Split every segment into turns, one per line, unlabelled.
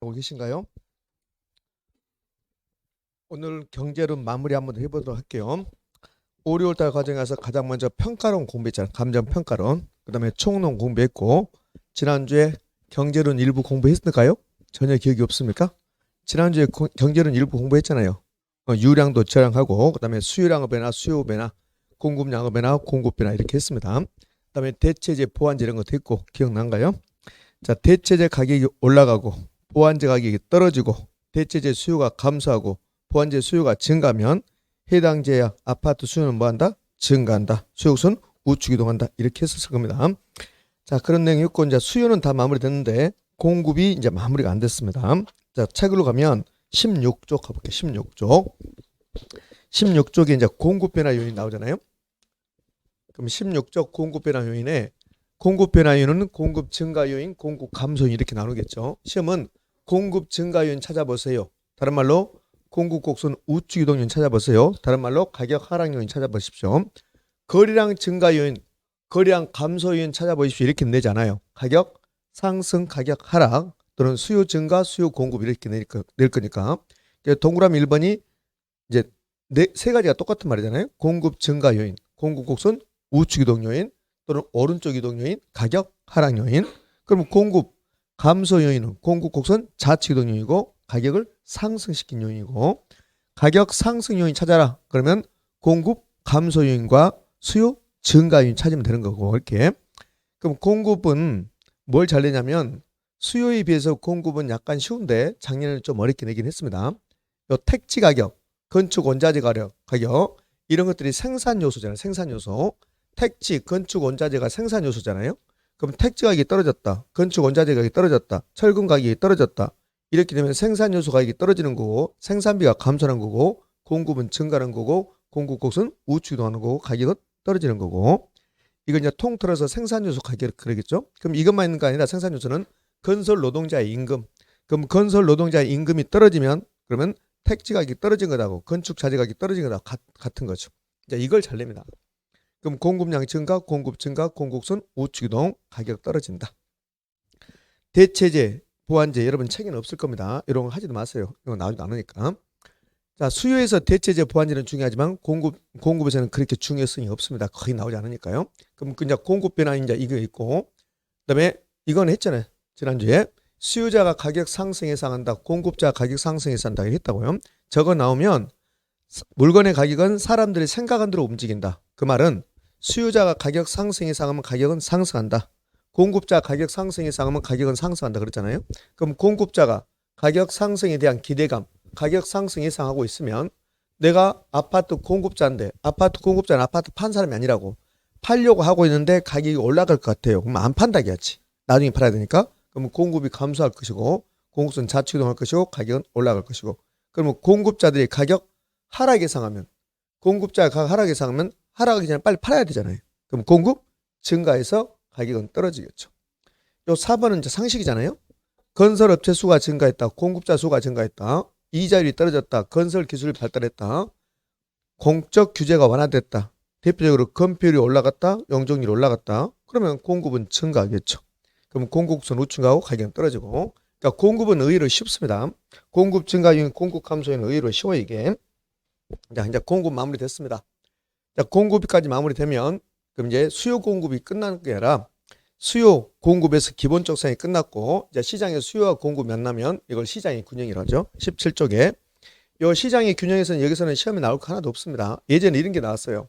보고 계신가요? 오늘 경제론 마무리 한번 해보도록 할게요. 5, 6월달 과정에서 가장 먼저 평가론 공부했잖아요. 감정 평가론. 그 다음에 총론 공부했고 지난주에 경제론 일부 공부했을까요? 전혀 기억이 없습니까? 지난주에 고- 경제론 일부 공부했잖아요. 어, 유량도 저량하고 그 다음에 수요량의 변화, 수요 변화, 공급량의 변화, 공급 변화 이렇게 했습니다. 그 다음에 대체제, 보완제 이런 것도 했고 기억난가요? 자, 대체제 가격이 올라가고 보완제 가격이 떨어지고 대체제 수요가 감소하고 보완제 수요가 증가하면 해당 제약 아파트 수요는 뭐한다? 증가한다. 수요선 우측 이동한다. 이렇게 했었을 겁니다. 자 그런 내용이 있고 이제 수요는 다 마무리됐는데 공급이 이제 마무리가 안 됐습니다. 자 책으로 가면 16쪽 가볼게요. 16쪽 16쪽에 이제 공급 변화 요인 나오잖아요. 그럼 16쪽 공급 변화 요인에 공급 변화 요인은 공급 증가 요인, 공급 감소 요인 이렇게 나누겠죠. 시험은 공급 증가 요인 찾아보세요. 다른 말로 공급 곡선 우측 이동 요인 찾아보세요. 다른 말로 가격 하락 요인 찾아보십시오. 거래량 증가 요인, 거래량 감소 요인 찾아보십시오. 이렇게 내잖아요. 가격 상승, 가격 하락 또는 수요 증가, 수요 공급 이렇게 낼, 거, 낼 거니까 동그라미 1번이 이제 네, 세 가지가 똑같은 말이잖아요. 공급 증가 요인, 공급 곡선 우측 이동 요인 또는 오른쪽 이동 요인, 가격 하락 요인. 그러면 공급 감소 요인은 공급 곡선 좌측 이동 요인이고 가격을 상승시킨 요인이고 가격 상승 요인 찾아라. 그러면 공급 감소 요인과 수요 증가 요인 찾으면 되는 거고 이렇게. 그럼 공급은 뭘 잘 내냐면 수요에 비해서 공급은 약간 쉬운데 작년에는 좀 어렵게 내긴 했습니다. 요 택지 가격, 건축 원자재 가격, 가격 이런 것들이 생산 요소잖아요. 생산 요소. 택지, 건축 원자재가 생산 요소잖아요. 그럼 택지 가격이 떨어졌다. 건축 원자재 가격이 떨어졌다. 철근 가격이 떨어졌다. 이렇게 되면 생산 요소 가격이 떨어지는 거고 생산비가 감소하는 거고 공급은 증가하는 거고 공급 곡선 우측 이동하는 거고 가격은 떨어지는 거고 이건 이제 통틀어서 생산 요소 가격 그러겠죠. 그럼 이것만 있는 거 아니라 생산 요소는 건설 노동자의 임금. 그럼 건설 노동자의 임금이 떨어지면 그러면 택지 가격이 떨어진 거다고 건축 자재 가격이 떨어진 거다 같, 같은 거죠. 이제 이걸 잘 냅니다. 그럼 공급량 증가, 공급 증가, 공급선 우측 이동, 가격 떨어진다. 대체제, 보완제 여러분 책에는 없을 겁니다. 이런 거 하지도 마세요. 이거 나오지도 않으니까. 자, 수요에서 대체제 보완제는 중요하지만 공급 공급에서는 그렇게 중요성이 없습니다. 거의 나오지 않으니까요. 그럼 그냥 공급 변화 이제 이거 있고 그다음에 이건 했잖아요. 지난주에 수요자가 가격 상승에 상한다. 공급자 가격 상승에 산다 했다고요. 저거 나오면 사- 물건의 가격은 사람들이 생각한 대로 움직인다. 그 말은 수요자가 가격 상승에 상하면 가격은 상승한다. 공급자 가격 상승에 상하면 가격은 상승한다 그랬잖아요. 그럼 공급자가 가격 상승에 대한 기대감, 가격 상승 예상하고 있으면 내가 아파트 공급자인데 아파트 공급자는 아파트 판 사람이 아니라고 팔려고 하고 있는데 가격이 올라갈 것 같아요. 그럼 안 판다기야지. 나중에 팔아야 되니까. 그러면 공급이 감소할 것이고 공급선 자축 이동할 것이고 가격은 올라갈 것이고 그러면 공급자들이 가격 하락 예상하면 공급자가 가격 하락 예상하면 하락하기 전에 빨리 팔아야 되잖아요. 그럼 공급 증가해서 가격은 떨어지겠죠. 요 4번은 이제 상식이잖아요. 건설업체 수가 증가했다. 공급자 수가 증가했다. 이자율이 떨어졌다. 건설 기술이 발달했다. 공적 규제가 완화됐다. 대표적으로 건폐율이 올라갔다. 용적률이 올라갔다. 그러면 공급은 증가하겠죠. 그럼 공급선 우측하고 가격은 떨어지고. 그러니까 공급은 의외로 쉽습니다. 공급 증가율, 공급 감소는 의외로 쉬워 이게. 자, 이제 공급 마무리됐습니다. 자, 공급까지 마무리되면 그럼 이제 수요 공급이 끝나는 게 아니라 수요 공급에서 기본적 사항이 끝났고 이제 시장의 수요와 공급이 만나면 이걸 시장의 균형이라고 하죠. 17쪽에 요 시장의 균형에서는 여기서는 시험에 나올 거 하나도 없습니다. 예전에 이런 게 나왔어요.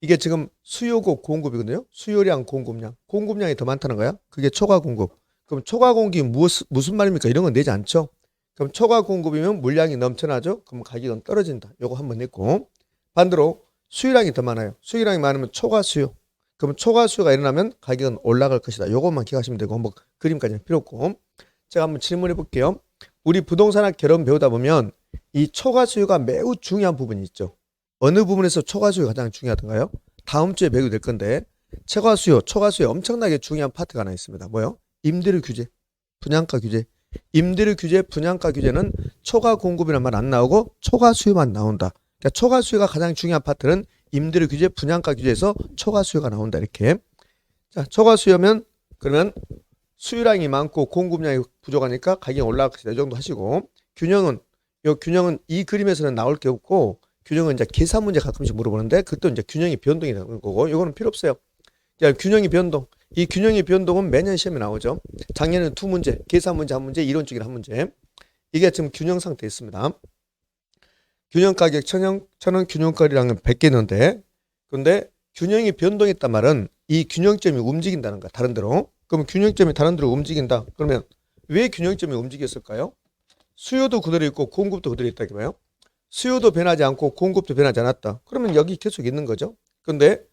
이게 지금 수요고 공급이거든요. 수요량 공급량. 공급량이 더 많다는 거야. 그게 초과 공급. 그럼 초과 공급이 무슨 무슨 말입니까? 이런 건 내지 않죠. 그럼 초과 공급이면 물량이 넘쳐나죠. 그럼 가격은 떨어진다. 요거 한번 냈고 반대로 수요량이 더 많아요. 수요량이 많으면 초과 수요. 그럼 초과 수요가 일어나면 가격은 올라갈 것이다. 요것만 기억하시면 되고 뭐 그림까지는 필요 없고 제가 한번 질문해 볼게요. 우리 부동산학 결혼 배우다 보면 이 초과 수요가 매우 중요한 부분이 있죠. 어느 부분에서 초과 수요가 가장 중요하던가요? 다음 주에 배우게 될 건데 초과 수요, 초과 수요 엄청나게 중요한 파트가 하나 있습니다. 뭐요? 임대료 규제, 분양가 규제. 임대료 규제, 분양가 규제는 초과 공급이란 말 안 나오고 초과 수요만 나온다. 그러니까 초과 수요가 가장 중요한 파트는 임대료 규제, 분양가 규제에서 초과 수요가 나온다 이렇게. 자, 초과 수요면 그러면 수요량이 많고 공급량이 부족하니까 가격이 올라갈 것이다. 이 정도 하시고 균형은 요 균형은 이 그림에서는 나올 게 없고 균형은 이제 계산 문제 가끔씩 물어보는데 그것도 이제 균형이 변동이라는 거고 이거는 필요 없어요. 자, 균형이 변동. 이 균형의 변동은 매년 시험에 나오죠. 작년에는 두 문제, 계산 문제 한 문제, 이론적인 한 문제. 이게 지금 균형 상태에 있습니다. 균형 가격 천연 천원 균형거리량은 100개인데 근데 균형이 변동했단 말은 이 균형점이 움직인다는 거야. 다른 데로. 그럼 균형점이 다른 데로 움직인다. 그러면 왜 균형점이 움직였을까요? 수요도 그대로 있고 공급도 그대로 있다 이거예요. 수요도 변하지 않고 공급도 변하지 않았다. 그러면 여기 계속 있는 거죠. 근데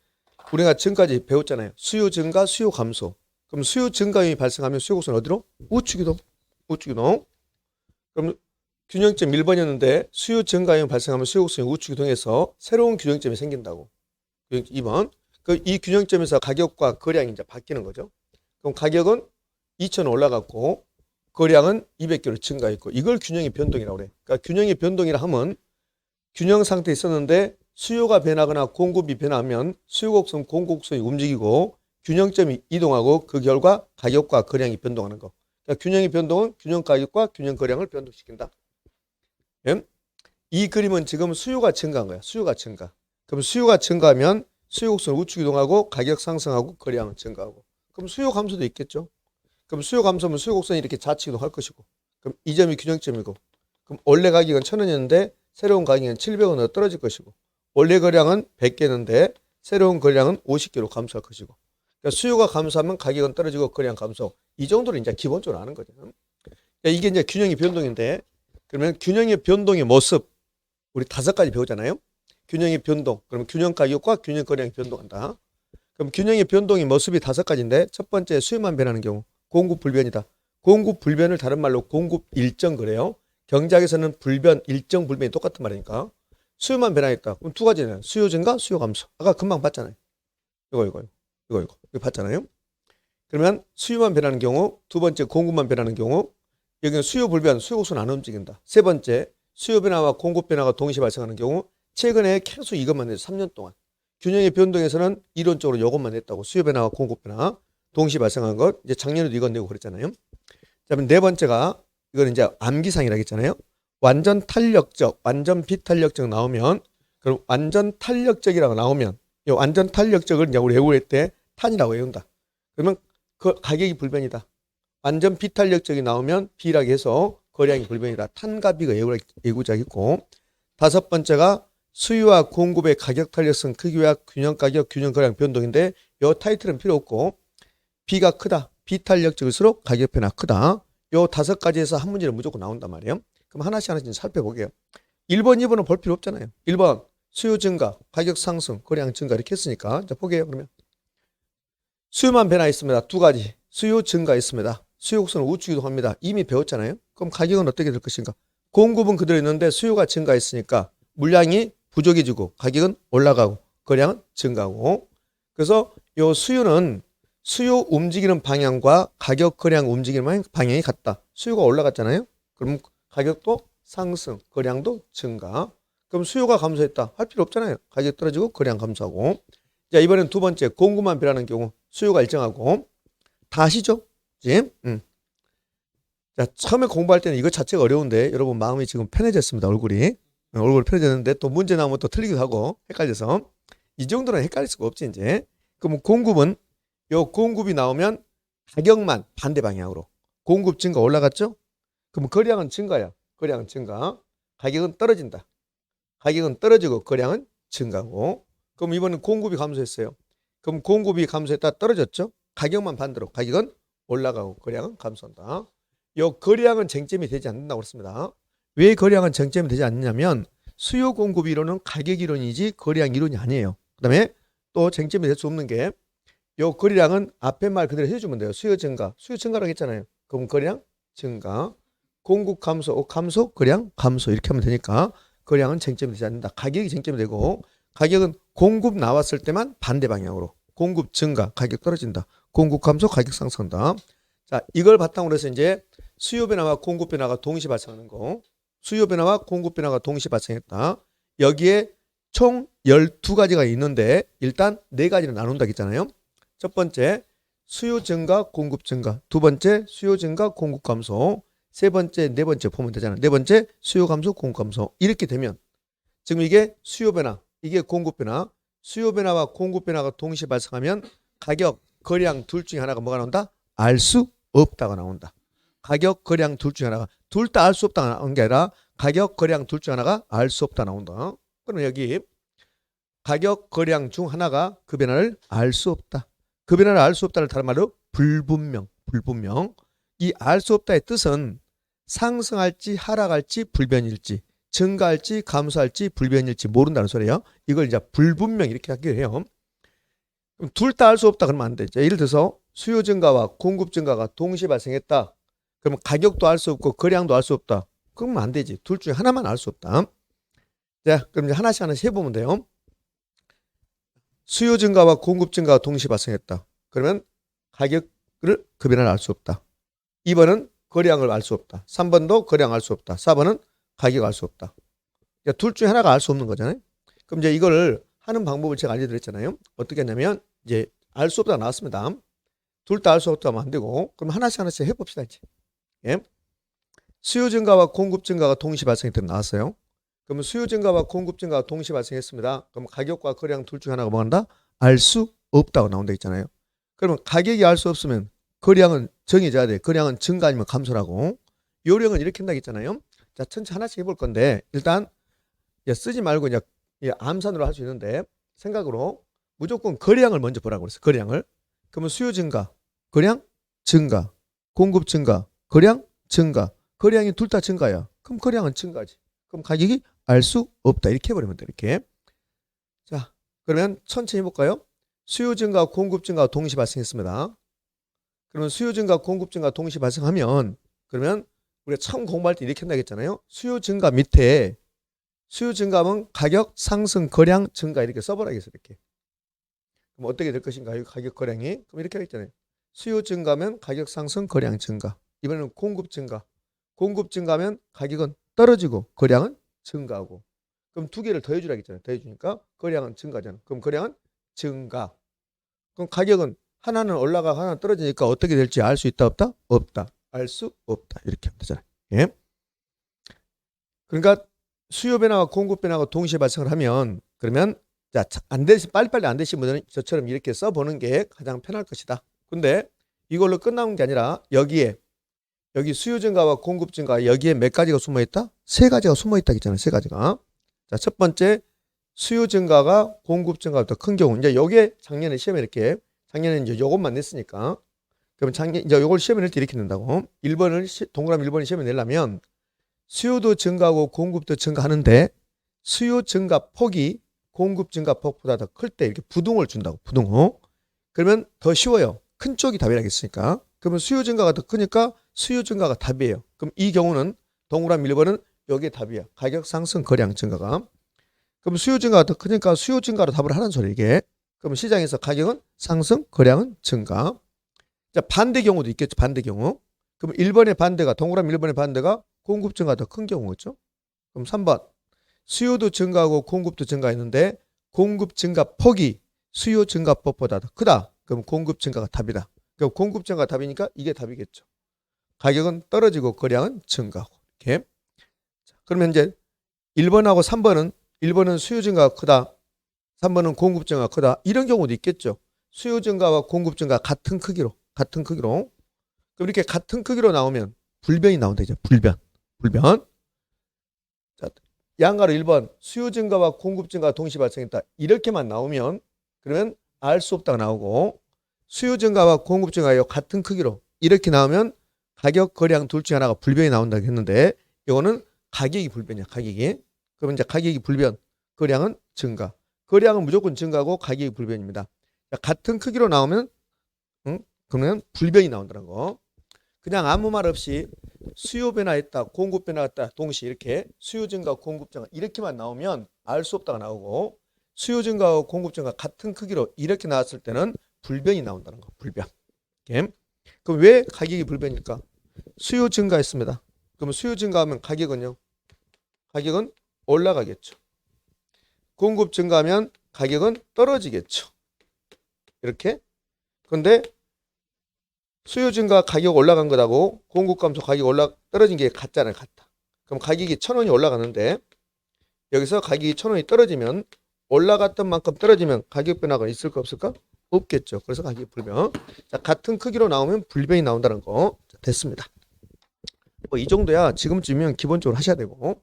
우리가 지금까지 배웠잖아요. 수요 증가, 수요 감소. 그럼 수요 증가율이 발생하면 수요 곡선 어디로? 우측이동. 우측이동. 그럼 균형점 1번이었는데 수요 증가율이 발생하면 수요 곡선이 우측이 동해서 새로운 균형점이 생긴다고. 2번. 그 이 균형점에서 가격과 거량이 이제 바뀌는 거죠. 그럼 가격은 2,000원 올라갔고 거량은 200개로 증가했고 이걸 균형의 변동이라고 그래. 그러니까 균형의 변동이라 하면 균형 상태에 있었는데 수요가 변하거나 공급이 변하면 수요 곡선, 공급 곡선이 움직이고 균형점이 이동하고 그 결과 가격과 거량이 변동하는 거. 그러니까 균형의 변동은 균형 가격과 균형 거량을 변동시킨다. 예? 이 그림은 지금 수요가 증가한 거야. 수요가 증가. 그럼 수요가 증가하면 수요 곡선 우측 이동하고 가격 상승하고 거량은 증가하고. 그럼 수요 감소도 있겠죠. 그럼 수요 감소면 수요 곡선이 이렇게 좌측 이동할 것이고. 그럼 이 점이 균형점이고. 그럼 원래 가격은 천 원이었는데 새로운 가격은 700원으로 떨어질 것이고. 원래 거량은 100개인데 새로운 거량은 50개로 감소할 것이고. 그러니까 수요가 감소하면 가격은 떨어지고 거량 감소. 이 정도를 이제 기본적으로 아는 거죠. 그러니까 이게 이제 균형의 변동인데 그러면 균형의 변동의 모습 우리 다섯 가지 배우잖아요. 균형의 변동. 그러면 균형 가격과 균형 거량이 변동한다. 그럼 균형의 변동의 모습이 다섯 가지인데 첫 번째 수요만 변하는 경우 공급 불변이다. 공급 불변을 다른 말로 공급 일정 그래요. 경제학에서는 불변, 일정 불변이 똑같은 말이니까 수요만 변하겠다. 그럼 두 가지는 수요 증가, 수요 감소. 아까 금방 봤잖아요. 이거 이거 이거 이거 이거 봤잖아요. 그러면 수요만 변하는 경우, 두 번째 공급만 변하는 경우, 여기는 수요 불변, 수요 곡선 안 움직인다. 세 번째 수요 변화와 공급 변화가 동시에 발생하는 경우, 최근에 계속 이것만 해서 3년 동안 균형의 변동에서는 이론적으로 이것만 했다고 수요 변화와 공급 변화 동시에 발생한 것. 이제 작년에도 이건 내고 그랬잖아요. 그다음에 네 번째가 이거는 이제 암기상이라고 했잖아요. 완전 탄력적, 완전 비탄력적 나오면 그럼 완전 탄력적이라고 나오면 이 완전 탄력적을 이제 우리 외울 때 탄이라고 외운다. 그러면 그 가격이 불변이다. 완전 비탄력적이 나오면 비라고 해서 거량이 불변이다. 탄과 비가 예구자겠고 다섯 번째가 수요와 공급의 가격 탄력성 크기와 균형 가격 균형 거량 변동인데 이 타이틀은 필요 없고 비가 크다. 비탄력적일수록 가격 변화 크다. 요 다섯 가지에서 한 문제는 무조건 나온단 말이에요. 그럼 하나씩 하나씩 살펴보게요. 1번, 2번은 볼 필요 없잖아요. 1번 수요 증가, 가격 상승, 거래량 증가 이렇게 했으니까 자 보게요. 그러면 수요만 변화했습니다. 두 가지. 수요 증가했습니다. 수요 곡선은 우측 이동합니다. 이미 배웠잖아요. 그럼 가격은 어떻게 될 것인가? 공급은 그대로 있는데 수요가 증가했으니까 물량이 부족해지고 가격은 올라가고 거량은 증가하고 그래서 요 수요는 수요 움직이는 방향과 가격 거량 움직이는 방향이 같다. 수요가 올라갔잖아요. 그럼 가격도 상승, 거량도 증가. 그럼 수요가 감소했다. 할 필요 없잖아요. 가격 떨어지고 거량 감소하고. 자, 이번엔 두 번째 공급만 변하는 경우 수요가 일정하고 다 아시죠? 예? 음. 자, 처음에 공부할 때는 이거 자체가 어려운데 여러분 마음이 지금 편해졌습니다. 얼굴이. 어, 얼굴이 편해졌는데 또 문제 나오면 또 틀리기도 하고 헷갈려서 이 정도는 헷갈릴 수가 없지 이제. 그럼 공급은 요 공급이 나오면 가격만 반대 방향으로 공급 증가 올라갔죠? 그럼 거량은 증가야. 거량은 증가. 가격은 떨어진다. 가격은 떨어지고 거량은 증가고. 그럼 이번엔 공급이 감소했어요. 그럼 공급이 감소했다 떨어졌죠? 가격만 반대로 가격은 올라가고 거량은 감소한다. 요 거량은 쟁점이 되지 않는다고 그랬습니다. 왜 거량은 쟁점이 되지 않느냐면 수요 공급 이론은 가격 이론이지 거량 이론이 아니에요. 그다음에 또 쟁점이 될 수 없는 게 요 거래량은 앞에 말 그대로 해주면 돼요. 수요 증가, 수요 증가라고 했잖아요. 그럼 거래량 증가, 공급 감소, 어, 감소, 거량 감소 이렇게 하면 되니까 거량은 쟁점이 되지 않는다. 가격이 쟁점이 되고 가격은 공급 나왔을 때만 반대 방향으로 공급 증가, 가격 떨어진다. 공급 감소, 가격 상승한다. 자, 이걸 바탕으로 해서 이제 수요 변화와 공급 변화가 동시에 발생하는 거. 수요 변화와 공급 변화가 동시에 발생했다. 여기에 총 12가지가 있는데 일단 네 가지를 나눈다 했잖아요. 첫 번째 수요 증가, 공급 증가. 두 번째 수요 증가, 공급 감소. 세 번째, 네 번째 보면 되잖아. 네 번째 수요 감소, 공급 감소. 이렇게 되면 지금 이게 수요 변화, 이게 공급 변화. 수요 변화와 공급 변화가 동시에 발생하면 가격, 거래량 둘 중에 하나가 뭐가 나온다? 알 수 없다가 나온다. 가격, 거래량 둘 중에 하나가 둘 다 알 수 없다가 나온 게 아니라 가격, 거래량 둘 중에 하나가 알 수 없다 나온다. 그러면 여기 가격, 거래량 중 하나가 그 변화를 알 수 없다. 그 변화를 알 수 없다를 다른 말로 불분명, 불분명. 이 알 수 없다의 뜻은 상승할지 하락할지 불변일지 증가할지 감소할지 불변일지 모른다는 소리예요. 이걸 이제 불분명 이렇게 하기로 해요. 둘다알수 없다 그러면 안 되죠. 예를 들어서 수요 증가와 공급 증가가 동시에 발생했다. 그러면 가격도 알 수 없고 거래량도 알 수 없다. 그러면 안 되지. 둘 중에 하나만 알 수 없다. 자, 그럼 이제 하나씩 하나씩 해보면 돼요. 수요 증가와 공급 증가가 동시에 발생했다. 그러면 가격을 그 변화를 알수 없다. 2번은 거래량을 알 수 없다. 3번도 거래량 알 수 없다. 4번은 가격을 알수 없다. 그러니까 둘 중에 하나가 알 수 없는 거잖아요. 그럼 이제 이거를 하는 방법을 제가 알려드렸잖아요. 어떻게 했냐면 이제 알 수 없다 나왔습니다. 둘 다 알 수 없다 하면 안 되고 그럼 하나씩 하나씩 해봅시다 이제. 예? 수요 증가와 공급 증가가 동시에 발생했다 나왔어요. 그러면 수요 증가와 공급 증가가 동시에 발생했습니다. 그럼 가격과 거래량 둘 중에 하나가 뭐 한다? 알 수 없다고 나온다 있잖아요. 그러면 가격이 알 수 없으면 거래량은 정해져야 돼. 거래량은 증가 아니면 감소라고. 요령은 이렇게 한다 했잖아요. 자, 천천히 하나씩 해볼 건데 일단 쓰지 말고 이제 이 암산으로 할 수 있는데 생각으로 무조건 거래량을 먼저 보라고 그랬어요. 거래량을. 그러면 수요 증가, 거래량 증가, 공급 증가, 거래량 증가. 거래량이 둘 다 증가야. 그럼 거래량은 증가지. 그럼 가격이 알 수 없다. 이렇게 해버리면 돼. 이렇게. 자, 그러면 천천히 해볼까요? 수요 증가, 공급 증가가 동시에 발생했습니다. 그러면 수요 증가, 공급 증가 동시에 발생하면 그러면 우리가 처음 공부할 때 이렇게 한다고 했잖아요. 수요 증가 밑에 수요 증가하면 가격 상승 거량 증가 이렇게 써버려야겠어 이렇게. 그럼 어떻게 될 것인가요? 가격 거량이 그럼 이렇게 하겠잖아요. 수요 증가면 가격 상승 거량 증가. 이번에는 공급 증가. 공급 증가하면 가격은 떨어지고 거량은 증가하고. 그럼 두 개를 더해 주라 했잖아요. 더해 주니까 거량은 증가잖아. 그럼 거량은 증가. 그럼 가격은 하나는 올라가 하나는 떨어지니까 어떻게 될지 알 수 있다 없다? 없다. 알 수 없다. 이렇게 하면 되잖아요. 예? 그러니까 수요 변화와 공급 변화가 동시에 발생을 하면 그러면 자, 안 되시 빨리빨리 안 되신 분들은 저처럼 이렇게 써 보는 게 가장 편할 것이다. 근데 이걸로 끝나는 게 아니라 여기에 여기 수요 증가와 공급 증가 여기에 몇 가지가 숨어 있다? 세 가지가 숨어 있다 했잖아요. 세 가지가. 자, 첫 번째 수요 증가가 공급 증가가 더큰 경우 이제 여기에 작년에 시험에 이렇게 작년에 이제 요것만 냈으니까 그럼 작년 이제 요걸 시험에 낼때 이렇게 낸다고 1번을 동그라미 1번을 시험에 내려면 수요도 증가하고 공급도 증가하는데 수요 증가 폭이 공급 증가 폭보다 더 클 때 이렇게 부동을 준다고 부동어 그러면 더 쉬워요. 큰 쪽이 답이라겠으니까. 그러면 수요 증가가 더 크니까 수요 증가가 답이에요. 그럼 이 경우는 동그라미 1번은 여기에 답이야. 가격 상승 거량 증가가. 그럼 수요 증가가 더 크니까 수요 증가로 답을 하는 소리 이게. 그럼 시장에서 가격은 상승 거량은 증가. 자 반대 경우도 있겠죠 반대 경우. 그럼 1번의 반대가 동그라미 1번의 반대가 공급 증가 더 큰 경우겠죠? 그럼 3번 수요도 증가하고 공급도 증가했는데 공급 증가 폭이 수요 증가 폭보다 더 크다. 그럼 공급 증가가 답이다. 그럼 공급 증가 답이니까 이게 답이겠죠. 가격은 떨어지고 거량은 증가하고 이렇게. 자, 그러면 이제 1번하고 3번은 1번은 수요 증가가 크다. 3번은 공급 증가가 크다. 이런 경우도 있겠죠. 수요 증가와 공급 증가 같은 크기로 같은 크기로 그럼 이렇게 같은 크기로 나오면 불변이 나온다 이제 불변. 불변. 자, 양가로 1번 수요 증가와 공급 증가가 동시에 발생했다. 이렇게만 나오면 그러면 알 수 없다가 나오고 수요 증가와 공급 증가가 같은 크기로 이렇게 나오면 가격 거량 둘 중에 하나가 불변이 나온다고 했는데 이거는 가격이 불변이야. 가격이. 그러면 이제 가격이 불변, 거량은 증가. 거량은 무조건 증가하고 가격이 불변입니다. 자, 같은 크기로 나오면 응? 그러면 불변이 나온다는 거. 그냥 아무 말 없이 수요 변화했다, 공급 변화했다, 동시에 이렇게 수요 증가, 공급 증가 이렇게만 나오면 알 수 없다가 나오고 수요 증가와 공급 증가 같은 크기로 이렇게 나왔을 때는 불변이 나온다는 거. 불변. 그럼 왜 가격이 불변일까? 수요 증가했습니다. 그럼 수요 증가하면 가격은요? 가격은 올라가겠죠. 공급 증가하면 가격은 떨어지겠죠. 이렇게. 근데 수요 증가 가격 올라간 거하고 공급 감소 가격 올라 떨어진 게 같잖아요. 같다. 그럼 가격이 천 원이 올라가는데 여기서 가격이 천 원이 떨어지면 올라갔던 만큼 떨어지면 가격 변화가 있을까 없을까? 없겠죠. 그래서 가격이 불변. 자, 같은 크기로 나오면 불변이 나온다는 거 자, 됐습니다. 뭐 이 정도야 지금쯤이면 기본적으로 하셔야 되고.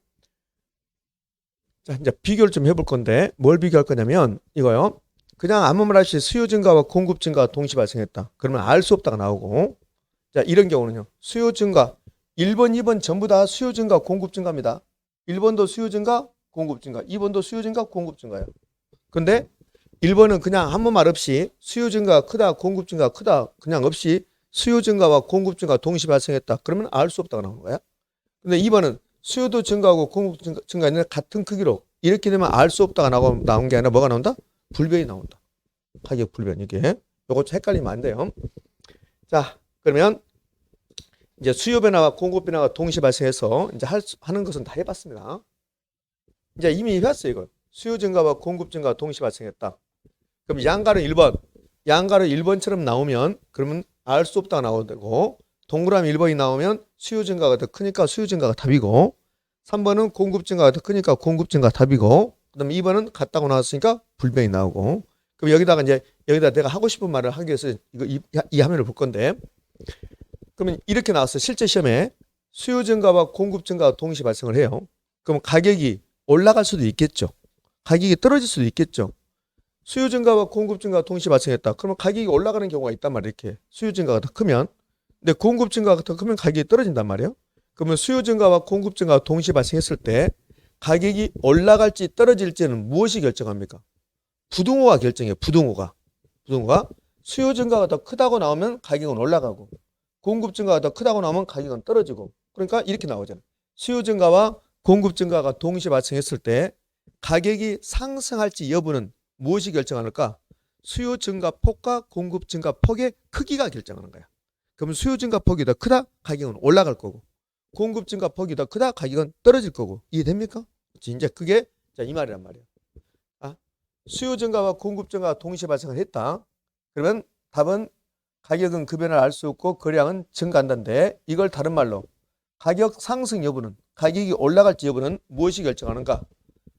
자, 이제 비교를 좀 해볼 건데 뭘 비교할 거냐면 이거요. 그냥 아무 말 없이 수요 증가와 공급 증가가 동시 발생했다. 그러면 알 수 없다가 나오고. 자, 이런 경우는요. 수요 증가 1번, 2번 전부 다 수요 증가, 공급 증가입니다. 1번도 수요 증가, 공급 증가. 2번도 수요 증가, 공급 증가예요. 근데 1번은 그냥 아무 말 없이 수요 증가가 크다, 공급 증가가 크다, 그냥 없이 수요 증가와 공급 증가 동시 발생했다. 그러면 알 수 없다가 나오는 거야. 근데 2번은 수요도 증가하고 공급 증가, 증가는 같은 크기로 이렇게 되면 알 수 없다가 나온 게 아니라 뭐가 나온다? 불변이 나온다. 가격 불변 이게. 요거 좀 헷갈리면 안 돼요. 자, 그러면 이제 수요 변화와 공급 변화가 동시 발생해서 이제 할, 수- 하는 것은 다 해봤습니다. 이제 이미 해봤어요, 이거. 수요 증가와 공급 증가가 동시 발생했다. 그럼 양가로 1번, 양가로 1번처럼 나오면 그러면 알 수 없다가 나오고 동그라미 1번이 나오면 수요 증가가 더 크니까 수요 증가가 답이고 3번은 공급 증가가 더 크니까 공급 증가 답이고 그다음에 2번은 같다고 나왔으니까 불변이 나오고 그럼 여기다가 이제 여기다 내가 하고 싶은 말을 하기 위해서 이거 이, 이 화면을 볼 건데 그러면 이렇게 나왔어요. 실제 시험에 수요 증가와 공급 증가가 동시 발생을 해요. 그럼 가격이 올라갈 수도 있겠죠. 가격이 떨어질 수도 있겠죠. 수요 증가와 공급 증가가 동시 발생했다. 그러면 가격이 올라가는 경우가 있단 말이에요. 이렇게 수요 증가가 더 크면 근데 공급 증가가 더 크면 가격이 떨어진단 말이에요. 그러면 수요 증가와 공급 증가가 동시 발생했을 때 가격이 올라갈지 떨어질지는 무엇이 결정합니까? 부동호가 결정해요. 부동호가. 부동호가 수요 증가가 더 크다고 나오면 가격은 올라가고 공급 증가가 더 크다고 나오면 가격은 떨어지고 그러니까 이렇게 나오잖아요. 수요 증가와 공급 증가가 동시에 발생했을 때 가격이 상승할지 여부는 무엇이 결정하는가? 수요 증가 폭과 공급 증가 폭의 크기가 결정하는 거야. 그러면 수요 증가 폭이 더 크다? 가격은 올라갈 거고 공급 증가 폭이 더 크다? 가격은 떨어질 거고 이해됩니까? 이제 그게 자, 이 말이란 말이야. 아, 수요 증가와 공급 증가가 동시에 발생을 했다. 그러면 답은 가격은 그 변화를 알수 없고 거래량은 증가한다는데 이걸 다른 말로 가격 상승 여부는 가격이 올라갈지 여부는 무엇이 결정하는가?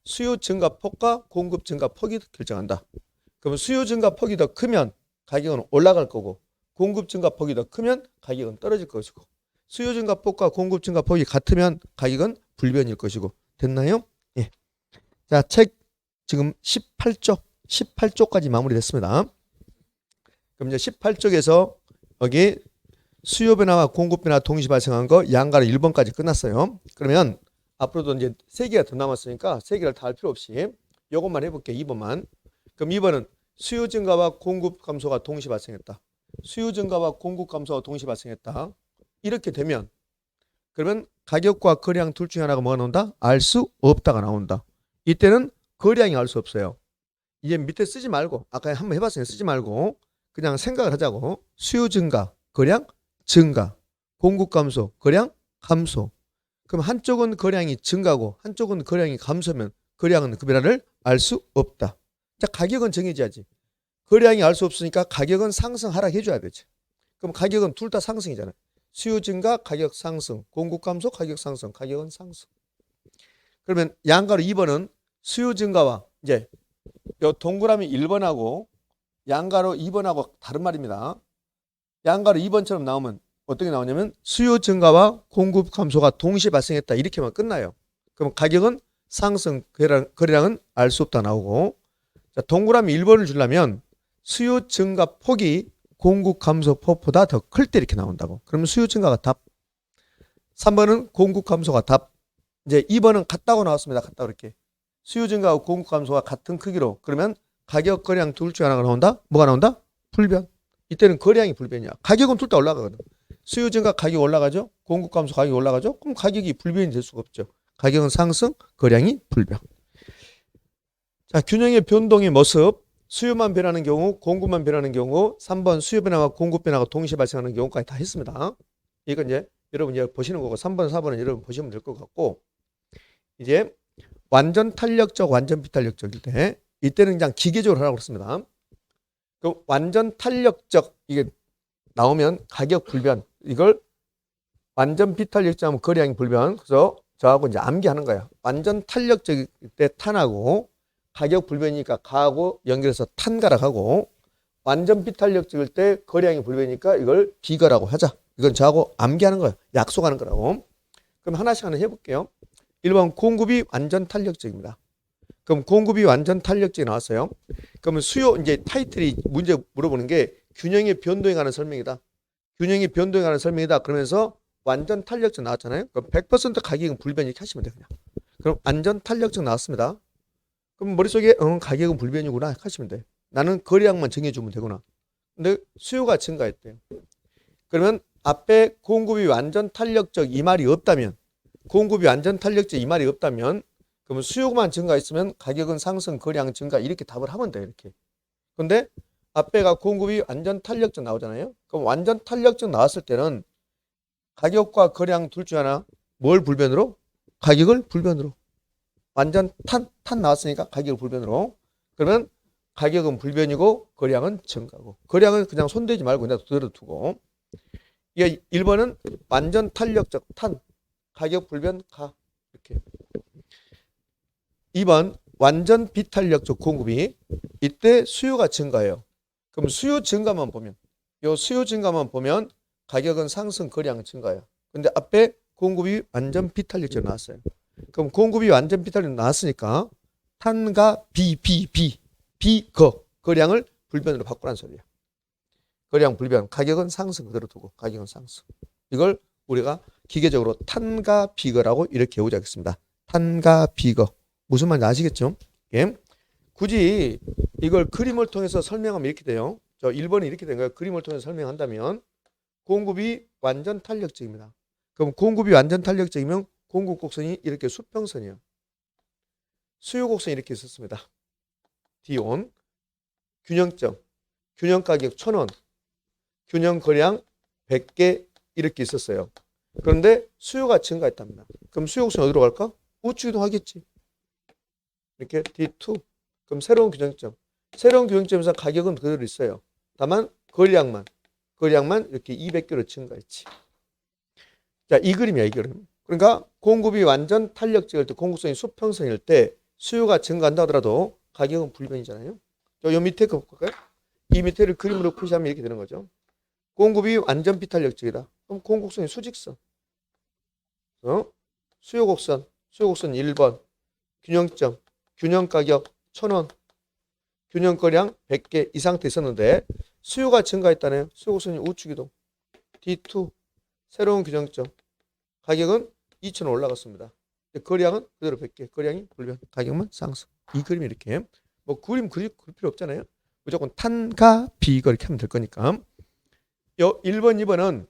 수요 증가 폭과 공급 증가 폭이 결정한다. 그러면 수요 증가 폭이 더 크면 가격은 올라갈 거고 공급 증가 폭이 더 크면 가격은 떨어질 것이고 수요 증가 폭과 공급 증가 폭이 같으면 가격은 불변일 것이고 됐나요? 예. 자, 책 지금 18쪽 18쪽까지 마무리됐습니다. 그럼 이제 18쪽에서 여기 수요 변화와 공급 변화 동시 발생한 거 양가로 1번까지 끝났어요. 그러면 앞으로도 이제 세 개가 더 남았으니까 세 개를 다 할 필요 없이 요것만 해볼게요. 2번만. 그럼 2번은 수요 증가와 공급 감소가 동시 발생했다. 수요 증가와 공급 감소가 동시 발생했다. 이렇게 되면 그러면 가격과 거래량 둘 중에 하나가 뭐가 나온다? 알 수 없다가 나온다. 이때는 거래량이 알 수 없어요. 이제 밑에 쓰지 말고 아까 한번 해봤어요. 쓰지 말고 그냥 생각을 하자고. 수요 증가, 거량 증가, 공급 감소, 거량 감소. 그럼 한쪽은 거량이 증가고 한쪽은 거량이 감소면 거량은 그 변화를 알 수 없다. 자, 가격은 정해져야지. 거량이 알 수 없으니까 가격은 상승 하락 해줘야 되지. 그럼 가격은 둘 다 상승이잖아요. 수요 증가, 가격 상승, 공급 감소, 가격 상승, 가격은 상승. 그러면 양가로 2번은 수요 증가와 이제 요 동그라미 1번하고 양가로 2번하고 다른 말입니다. 양가로 2번처럼 나오면 어떻게 나오냐면 수요 증가와 공급 감소가 동시에 발생했다 이렇게만 끝나요. 그럼 가격은 상승 거래량, 거래량은 알 수 없다 나오고 자, 동그라미 1번을 주려면 수요 증가 폭이 공급 감소 폭보다 더 클 때 이렇게 나온다고. 그러면 수요 증가가 답. 3번은 공급 감소가 답. 이제 2번은 같다고 나왔습니다. 같다 그렇게. 수요 증가와 공급 감소가 같은 크기로 그러면 가격 거래량 둘중 하나가 나온다? 뭐가 나온다? 불변. 이때는 거래량이 불변이야. 가격은 둘 다 올라가거든. 수요 증가 가격이 올라가죠? 공급 감소 가격이 올라가죠? 그럼 가격이 불변이 될 수가 없죠. 가격은 상승, 거량이 불변. 자, 균형의 변동의 모습. 수요만 변하는 경우, 공급만 변하는 경우, 3번 수요 변화와 공급 변화가 동시에 발생하는 경우까지 다 했습니다. 이건 이제 여러분 이제 보시는 거고 3번, 4번은 여러분 보시면 될 것 같고 이제 완전 탄력적, 완전 비탄력적일 때 이때는 그냥 기계적으로 하라고 그랬습니다. 그 완전 탄력적 이게 나오면 가격 불변 이걸 완전 비탄력적 하면 거래량이 불변. 그래서 저하고 이제 암기하는 거야 완전 탄력적일 때 탄하고 가격 불변이니까 가하고 연결해서 탄가락하고 완전 비탄력적일 때 거래량이 불변이니까 이걸 비거라고 하자. 이건 저하고 암기하는 거야 약속하는 거라고. 그럼 하나씩 하나 해볼게요 1번 공급이 완전 탄력적입니다 그럼 공급이 완전 탄력적이 나왔어요 그러면 수요 이제 타이틀이 문제 물어보는 게 균형의 변동에 관한 설명이다. 균형의 변동에 관한 설명이다. 그러면서 완전 탄력적 나왔잖아요. 그럼 100% 가격은 불변 이렇게 하시면 돼요. 그냥. 그럼 완전 탄력적 나왔습니다. 그럼 머릿속에 어, 가격은 불변이구나 하시면 돼. 나는 거래량만 정해주면 되구나. 근데 수요가 증가했대요. 그러면 앞에 공급이 완전 탄력적 이 말이 없다면 공급이 완전 탄력적 이 말이 없다면 그러면 수요만 증가했으면 가격은 상승, 거래량 증가 이렇게 답을 하면 돼 이렇게. 근데 앞에가 공급이 완전 탄력적 나오잖아요. 그럼 완전 탄력적 나왔을 때는 가격과 거래량 둘 중 하나 뭘 불변으로? 가격을 불변으로. 완전 탄, 탄 나왔으니까 가격을 불변으로. 그러면 가격은 불변이고 거래량은 증가고. 거래량은 그냥 손대지 말고 그냥 그대로 두고. 이게 1번은 완전 탄력적 탄. 가격 불변 가. 이렇게. 2번 완전 비탄력 적 공급이 이때 수요가 증가해요. 그럼 수요 증가만 보면 요 수요 증가만 보면 가격은 상승 거래량 증가예요. 근데 앞에 공급이 완전 비탄력적 나왔어요. 그럼 공급이 완전 비탄력 나왔으니까 탄과 비, 비, 비, 비거 거량을 불변으로 바꾸라는 소리야. 거량 불변, 가격은 상승 그대로 두고 가격은 상승. 이걸 우리가 기계적으로 탄과 비거라고 이렇게 외우자겠습니다. 탄과 비거 무슨 말인지 아시겠죠? 예. 굳이 이걸 그림을 통해서 설명하면 이렇게 돼요. 저 1번이 이렇게 된 거예요. 그림을 통해서 설명한다면 공급이 완전 탄력적입니다. 그럼 공급이 완전 탄력적이면 공급 곡선이 이렇게 수평선이에요. 수요 곡선이 이렇게 있었습니다. D온 균형점 균형 가격 1,000원 균형 거량 100개 이렇게 있었어요. 그런데 수요가 증가했답니다. 그럼 수요 곡선이 어디로 갈까? 우측 이동하겠지. 이렇게 D2 그럼 새로운 균형점. 새로운 균형점에서 가격은 그대로 있어요. 다만 거래량만 거래량만 이렇게 200개로 증가했지. 자, 이 그림이야, 이 그림. 그러니까 공급이 완전 탄력적일 때 공급성이 수평선일 때 수요가 증가한다 하더라도 가격은 불변이잖아요. 저 요 밑에 거 볼까요? 이 밑에를 그림으로 표시하면 이렇게 되는 거죠. 공급이 완전 비탄력적이다. 그럼 공급성이 수직선. 어? 수요 곡선. 수요 곡선 1번. 균형점. 균형 가격 1,000원. 균형 거량 100개 이 상태 있었는데 수요가 증가했다네요. 수요 곡선이 우측 이동. D2 새로운 균형점. 가격은 2,000원 올라갔습니다. 거량은 그대로 100개. 거량이 불변. 가격만 상승. 이 그림이 이렇게 뭐 그림 그릴, 그릴 필요 없잖아요. 무조건 탄가 비거 이렇게 하면 될 거니까. 요 1번, 2번은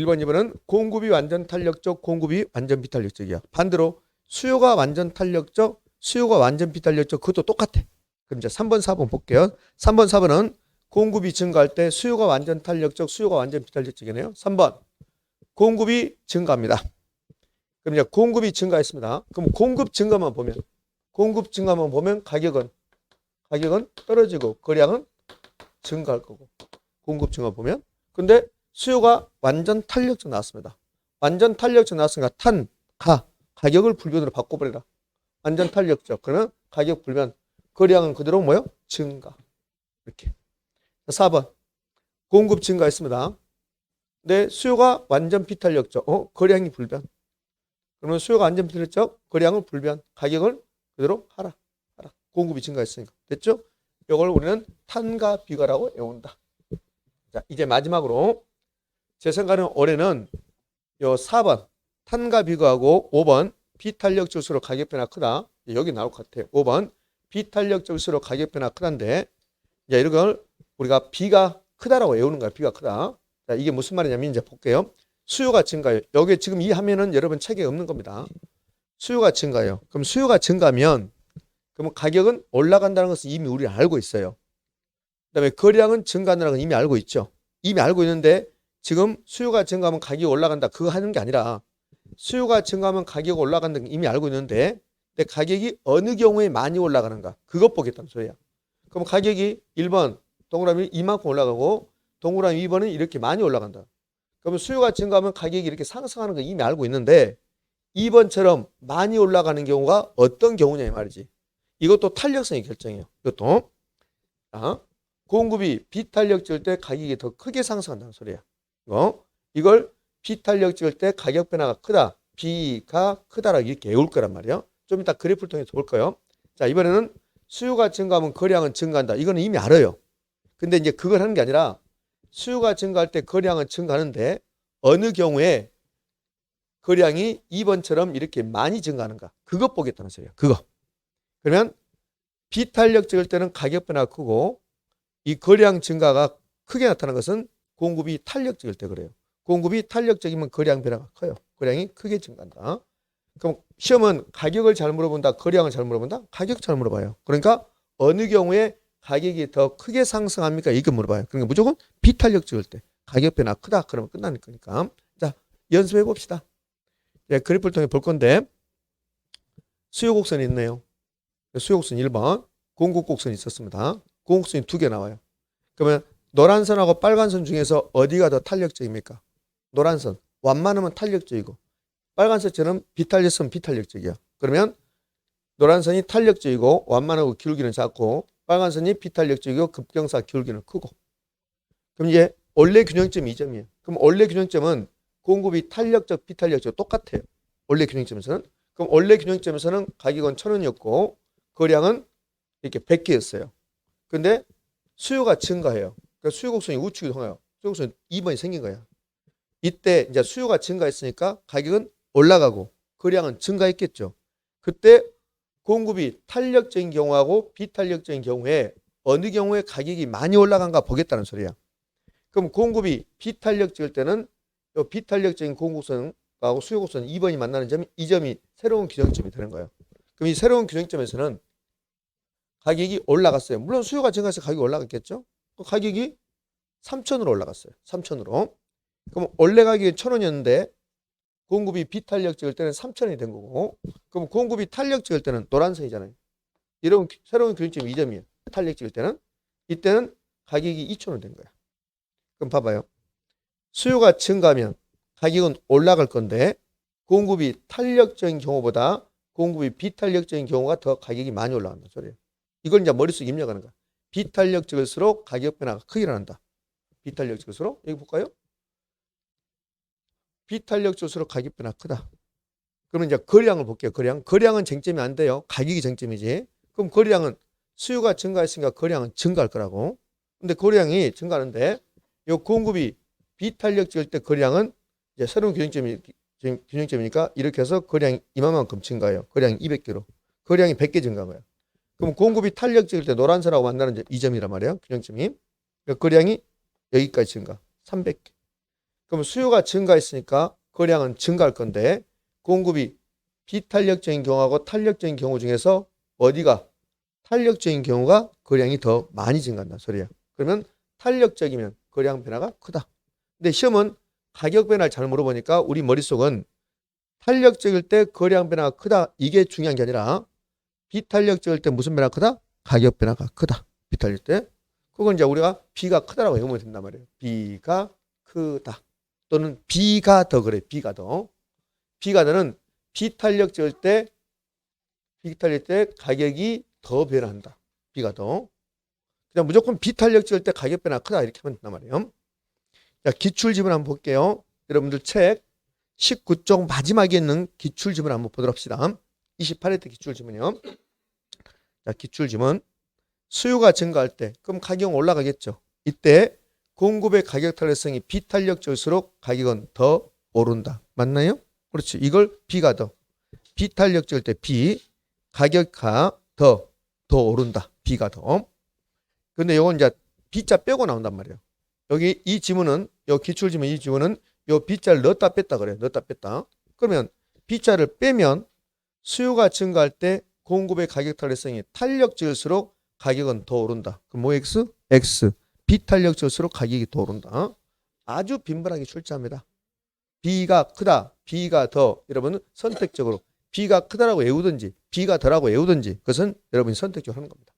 1번, 2번은 공급이 완전 탄력적, 공급이 완전 비탄력적이야. 반대로 수요가 완전 탄력적, 수요가 완전 비탄력적 그것도 똑같아. 그럼 이제 3번, 4번 볼게요. 3번, 4번은 공급이 증가할 때 수요가 완전 탄력적, 수요가 완전 비탄력적이네요. 3번 공급이 증가합니다. 그럼 이제 공급이 증가했습니다. 그럼 공급 증가만 보면 공급 증가만 보면 가격은 가격은 떨어지고 거량은 증가할 거고 공급 증가 보면 근데 수요가 완전 탄력적 나왔습니다. 완전 탄력적 나왔으니까 탄, 가 가격을 불변으로 바꿔버리라. 완전 탄력적 그러면 가격 불변 거량은 그대로 뭐요? 증가 이렇게 4번 공급 증가했습니다. 근데 수요가 완전 비탄력적 어 거량이 불변 그러면 수요가 완전 비탄력적 거량은 불변 가격을 그대로 하라 하라 공급이 증가했으니까 됐죠? 이걸 우리는 탄과 비가라고 외운다. 자 이제 마지막으로 제 생각에는 올해는 요 4번 탄과 비가하고 5번 비탄력 질수록 가격 변화 크다. 여기 나올 것 같아요. 5번 비탄력 질수록 가격 변화 크다인데 자, 이런 걸 우리가 비가 크다라고 외우는 거야. 비가 크다. 자, 이게 무슨 말이냐면 이제 볼게요. 수요가 증가해요. 여기 지금 이 화면은 여러분 책에 없는 겁니다. 수요가 증가해요. 그럼 수요가 증가하면 그러면 가격은 올라간다는 것은 이미 우리는 알고 있어요. 그다음에 거량은 증가한다는 건 이미 알고 있죠. 이미 알고 있는데 지금 수요가 증가하면 가격이 올라간다. 그거 하는 게 아니라 수요가 증가하면 가격이 올라간다는 건 이미 알고 있는데 근데 가격이 어느 경우에 많이 올라가는가 그것 보겠다는 소리야. 그럼 가격이 1번 동그라미 이만큼 올라가고 동그라미 2번은 이렇게 많이 올라간다. 그러면 수요가 증가하면 가격이 이렇게 상승하는 거 이미 알고 있는데 2번처럼 많이 올라가는 경우가 어떤 경우냐 이 말이지. 이것도 탄력성이 결정해요. 이것도. 자, 공급이 비탄력적일 때 가격이 더 크게 상승한다는 소리야. 이거. 이걸 비탄력 찍을 때 가격 변화가 크다. B가 크다라고 이렇게 외울 거란 말이에요. 좀 이따 그래프를 통해서 볼 거예요. 자, 이번에는 수요가 증가하면 거래량은 증가한다. 이거는 이미 알아요. 근데 이제 그걸 하는 게 아니라 수요가 증가할 때 거래량은 증가하는데 어느 경우에 거래량이 2번처럼 이렇게 많이 증가하는가. 그것 보겠다는 소리예요. 그거. 그러면 비탄력 찍을 때는 가격 변화가 크고 이 거래량 증가가 크게 나타나는 것은 공급이 탄력적일 때 그래요. 공급이 탄력적이면 거래량 변화가 커요. 거래량이 크게 증가한다. 그럼 시험은 가격을 잘 물어본다, 거래량을 잘 물어본다, 가격 잘 물어봐요. 그러니까 어느 경우에 가격이 더 크게 상승합니까? 이거 물어봐요. 그러니까 무조건 비탄력적일 때 가격 변화 크다 그러면 끝나는 거니까. 자 연습해 봅시다. 예, 그래프를 통해 볼 건데 수요 곡선이 있네요. 수요 곡선 1번, 공급 곡선이 있었습니다. 공급 곡선이 두 개 나와요. 그러면 노란 선하고 빨간 선 중에서 어디가 더 탄력적입니까? 노란 선. 완만하면 탄력적이고 빨간색처럼 비탄력선 비탄력적이야. 그러면 노란 선이 탄력적이고 완만하고 기울기는 작고 빨간 선이 비탄력적이고 급경사 기울기는 크고. 그럼 이제 원래 균형점이 2점이에요. 그럼 원래 균형점은 공급이 탄력적 비탄력적 똑같아요. 원래 균형점에서는. 그럼 원래 균형점에서는 가격은 1,000원이었고 거량은 이렇게 100개였어요. 근데 수요가 증가해요. 그러니까 수요 곡선이 우측이 통해요. 수요 곡선 2번이 생긴 거야. 이때 이제 수요가 증가했으니까 가격은 올라가고 거량은 증가했겠죠. 그때 공급이 탄력적인 경우하고 비탄력적인 경우에 어느 경우에 가격이 많이 올라간가 보겠다는 소리야. 그럼 공급이 비탄력적일 때는 이 비탄력적인 공급선하고 수요 곡선 2번이 만나는 점이 이 점이 새로운 균형점이 되는 거예요. 그럼 이 새로운 균형점에서는 가격이 올라갔어요. 물론 수요가 증가해서 가격이 올라갔겠죠. 그 가격이 3천으로 올라갔어요. 3천으로. 그럼 원래 가격이 1,000원이었는데 공급이 비탄력적일 때는 3천원이 된 거고 그럼 공급이 탄력적일 때는 노란색이잖아요. 이런 기- 새로운 균형점이 2점이에요. 탄력적일 때는 이때는 가격이 2천원 된 거야. 그럼 봐봐요. 수요가 증가하면 가격은 올라갈 건데 공급이 탄력적인 경우보다 공급이 비탄력적인 경우가 더 가격이 많이 올라간다 소리예요. 이걸 이제 머릿속에 입력하는 거야. 비탄력 적일수록 가격 변화가 크게 일어난다. 비탄력 적일수록 여기 볼까요? 비탄력 적일수록 가격 변화 크다. 그러면 이제 거량을 볼게요. 거량. 거량은 쟁점이 안 돼요. 가격이 쟁점이지. 그럼 거량은 수요가 증가했으니까 거량은 증가할 거라고. 근데 거량이 증가하는데 요 공급이 비탄력 적일 때 거량은 이제 새로운 지금 균형점이니까 이렇게 해서 거량이 이만큼 증가해요. 거량이 200개로. 거량이 100개 증가한 거야. 그럼 공급이 탄력적일 때 노란선하고 만나는 점 2점이란 말이에요. 균형점이. 그러니까 거량이 여기까지 증가. 300개. 그럼 수요가 증가했으니까 거량은 증가할 건데 공급이 비탄력적인 경우하고 탄력적인 경우 중에서 어디가 탄력적인 경우가 거량이 더 많이 증가한다 소리야. 그러면 탄력적이면 거량 변화가 크다. 근데 시험은 가격 변화를 잘 물어보니까 우리 머릿속은 탄력적일 때 거량 변화가 크다 이게 중요한 게 아니라 비탄력적일 때 무슨 변화가 크다? 가격 변화가 크다. 비탄력 때. 그건 이제 우리가 B가 크다라고 외우면 된단 말이에요. B가 크다. 또는 B가 더 그래. B가 더. B가 더는 비탄력적일 때 비탄력 때 가격이 더 변한다. B가 더. 그냥 무조건 비탄력적일 때 가격 변화가 크다 이렇게 하면 된단 말이에요. 자, 기출 지문 한번 볼게요. 여러분들 책 19쪽 마지막에 있는 기출 지문 한번 보도록 합시다. 28회 기출지문이요. 자, 기출지문. 수요가 증가할 때 그럼 가격은 올라가겠죠. 이때 공급의 가격 탄력성이 비탄력적일수록 가격은 더 오른다. 맞나요? 그렇지. 이걸 B가 더. 비탄력적일 때 B, 가격가 더, 더 오른다. B가 더. 근데 요건 이제 B자 빼고 나온단 말이에요. 여기 이 지문은, 요 기출지문 이 지문은 요 B자를 넣었다 뺐다 그래요. 넣었다 뺐다. 그러면 B자를 빼면 수요가 증가할 때 공급의 가격 탄력성이 탄력적일수록 가격은 더 오른다. 그럼 뭐 X? X. 비탄력적일수록 가격이 더 오른다. 아주 빈번하게 출제합니다. B가 크다, B가 더 여러분은 선택적으로 B가 크다라고 외우든지 B가 더라고 외우든지 그것은 여러분이 선택적으로 하는 겁니다.